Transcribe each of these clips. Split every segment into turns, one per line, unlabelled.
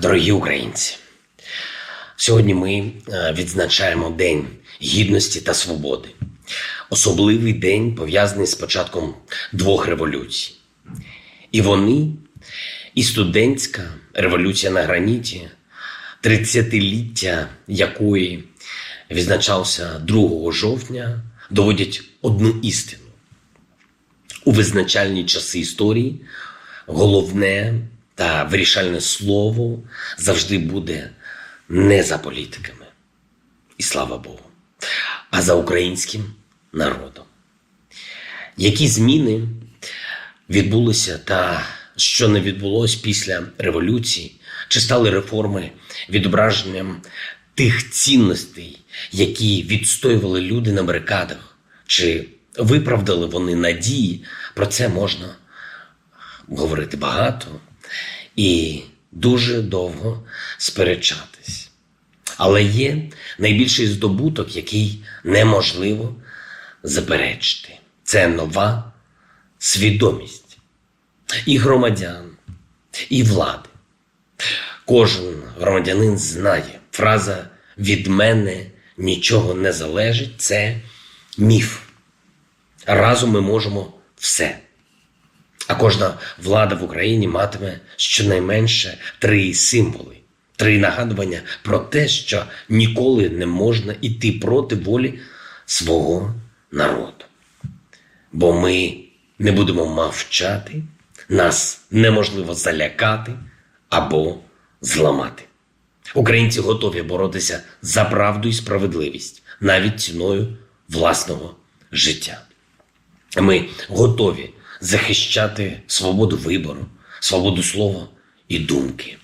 Дорогі українці, сьогодні ми е, відзначаємо День Гідності та Свободи. Особливий день пов'язаний з початком двох революцій. І вони, і студентська революція на граніті, 30-ліття якої відзначався 2 жовтня, доводять одну істину. У визначальні часи історії головне та вирішальне слово завжди буде не за політиками, і слава Богу, а за українським народом. Які зміни відбулися та що не відбулось після революції, чи стали реформи відображенням тих цінностей, які відстоювали люди на барикадах, чи виправдали вони надії, про це можна говорити багато і дуже довго сперечатись. Але є найбільший здобуток, який неможливо заперечити. Це нова свідомість і громадян, і влади. Кожен громадянин знає, фраза від мене нічого не залежить це міф. Разом ми можемо все. А кожна влада в Україні матиме щонайменше три символи, три нагадування про те, що ніколи не можна йти проти волі свого народу. Бо ми не будемо мовчати, нас неможливо залякати або зламати. Українці готові боротися за правду і справедливість навіть ціною власного життя. Ми готові захищати свободу вибору, свободу слова і думки,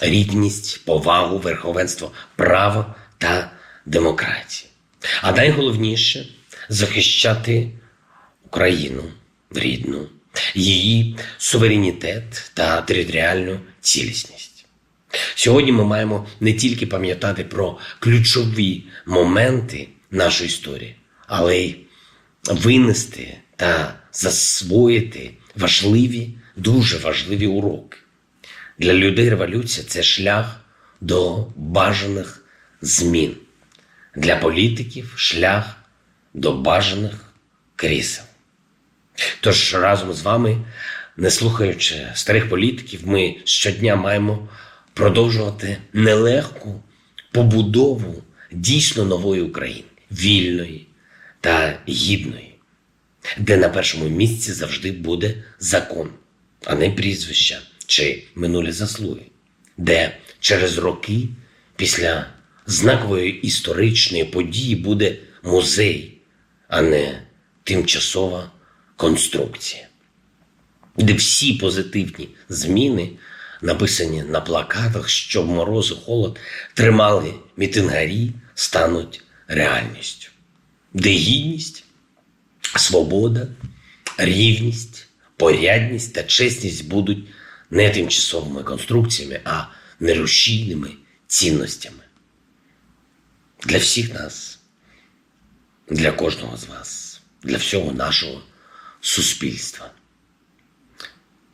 рівність, повагу, верховенство права та демократії. А найголовніше захищати Україну рідну, її суверенітет та територіальну цілісність. Сьогодні ми маємо не тільки пам'ятати про ключові моменти нашої історії, але й винести та засвоїти важливі, дуже важливі уроки. Для людей революція це шлях до бажаних змін. Для політиків шлях до бажаних крісел. Тож разом з вами, не слухаючи старих політиків, ми щодня маємо продовжувати нелегку побудову дійсно нової України, вільної та гідної, де на першому місці завжди буде закон, а не прізвища чи минулі заслуги, де через роки після знакової історичної події буде музей, а не тимчасова конструкція, де всі позитивні зміни, написані на плакатах, що в мороз і холод тримали мітингарі, стануть реальністю, де гідність, свобода, рівність, порядність та чесність будуть не тимчасовими конструкціями, а нерушійними цінностями. Для всіх нас, для кожного з вас, для всього нашого суспільства.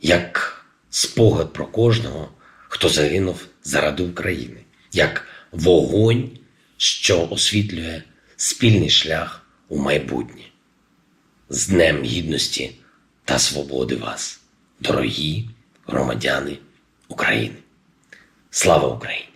Як спогад про кожного, хто загинув заради України, як вогонь, що освітлює спільний шлях у майбутнє. З Днем Гідності та Свободи вас, дорогі громадяни України. Слава Україні!